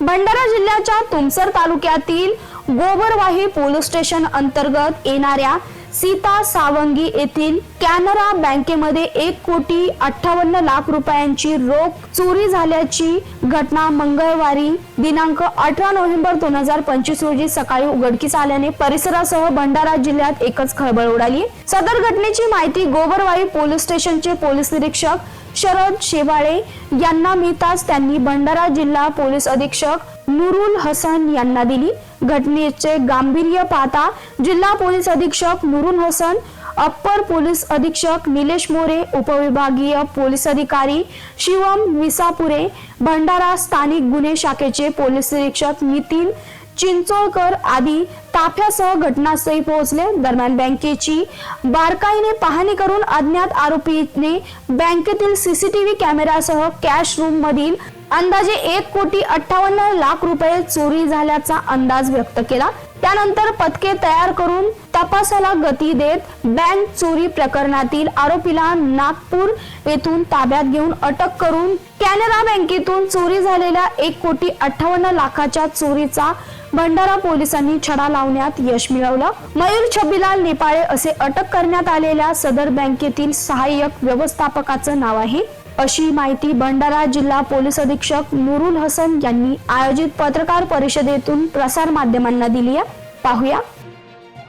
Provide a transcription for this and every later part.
भंडारा जिल्ह्याच्या तुमसर तालुक्यातील Gobarwahi police station अंतर्गत येणाऱ्या सीता सावंगी येथील कॅनरा बँकेमध्ये एक कोटी अठ्ठावन्न लाख रुपयांची रोख चोरी झाल्याची घटना मंगळवारी दिनांक अठरा नोव्हेंबर दोन हजार पंचवीस रोजी सकाळी उघडकीस आल्याने परिसरासह भंडारा जिल्ह्यात एकच खळबळ उडाली. सदर घटनेची माहिती गोबरवाही पोलीस स्टेशनचे पोलीस निरीक्षक शरद शेवाळे यांना मिळताच त्यांनी भंडारा जिल्हा पोलीस अधीक्षक नुरुल हसन यांना दिली. घटनेचे गांभीर्य पाहता जिल्हा पोलीस अधीक्षक नुरुल हसन अप्पर पोलीस अधीक्षक निलेश मोरे उपविभागीय पोलीस अधिकारी शिवम विसापुरे भंडारा स्थानिक गुन्हे शाखेचे पोलीस निरीक्षक नितीन चिंचोळकर आदी ताफ्यासह घटनास्थळी पोहोचले. दरम्यान बँकेची बारकाईने पाहणी करून अज्ञात आरोपीने बँकेतील सीसीटीव्ही कॅमेरासह कॅश रूम मधील अंदाजे एक कोटी अठ्ठावन्न लाख रुपये चोरी झाल्याचा अंदाज व्यक्त केला. त्यानंतर पथके तयार करून तपासाला गती देत बँक चोरी प्रकरणातील आरोपीला नागपूर येथून ताब्यात घेऊन अटक करून कॅनरा बँकेतून चोरी झालेल्या एक कोटी अठ्ठावन्न लाखाच्या चोरीचा भंडारा पोलिसांनी छडा लावण्यात यश मिळवलं. मयूर छबीलाल नेपाळे असे अटक करण्यात आलेल्या सदर बँकेतील सहाय्यक व्यवस्थापकाचं नाव आहे. अशी माहिती भंडारा जिल्हा पोलीस अधीक्षक नुरुल हसन यांनी आयोजित पत्रकार परिषदेतून प्रसार माध्यमांना दिली आहे. पाहूया.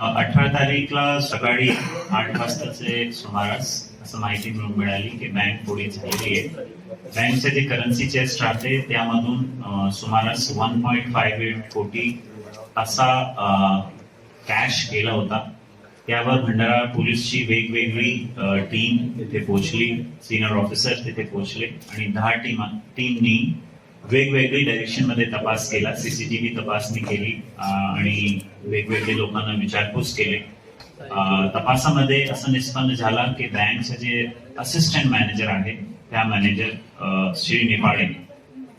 अठरा तारीखला सकाळी आठ वाजताचे सुमारास असं माहिती मिळून मिळाली की बँक पुढे झालेली आहे. बँकचे जे करन्सी चेस्ट राहते त्यामधून सुमारास वन पॉईंट फाईव्ह एट कोटी असा कॅश गेला होता. त्यावर भंडारा पोलीसची वेगवेगळी टीम तिथे पोहोचली सिनियर ऑफिसर तिथे पोहोचले आणि दहा टीम टीमनी वेगवेगळी डायरेक्शनमध्ये तपास केला. सीसीटीव्ही तपासणी केली आणि वेगवेगळे लोकांना विचारपूस केले. तपासामध्ये असं निष्पन्न झाला की बँकचे जे असिस्टंट मॅनेजर आहे त्या मॅनेजर श्री नेपाळे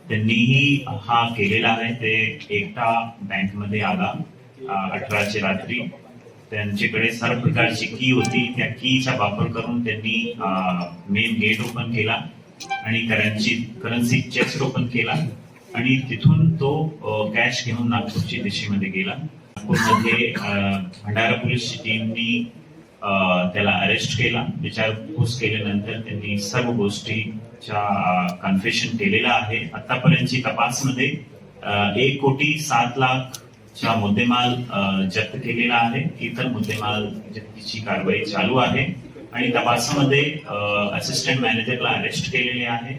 त्यांनीही हा केलेला आहे. ते एकटा बँकमध्ये आला अठराचे अठराची रात्री. त्यांच्याकडे सर्व प्रकारची की होती. त्या कीचा वापर करून त्यांनी मेन गेट ओपन केला आणि करन्सी करन्सी चेस्ट ओपन केला आणि तिथून तो कॅश घेऊन नागपूरची दिशेमध्ये गेला. नागपूरमध्ये भंडारा पोलीस टीमनी त्याला अरेस्ट केला. विचारपूस केल्यानंतर त्यांनी सर्व गोष्टीच्या कन्फेशन केलेला आहे. आतापर्यंतची तपासमध्ये एक कोटी सात लाख चा मुद्देमाल जप्त केलेला आहे. इतर मुद्देमाल जप्तीची कारवाई चालू आहे. आणि तपासामध्ये असिस्टंट मॅनेजरला अरेस्ट केलेले आहे.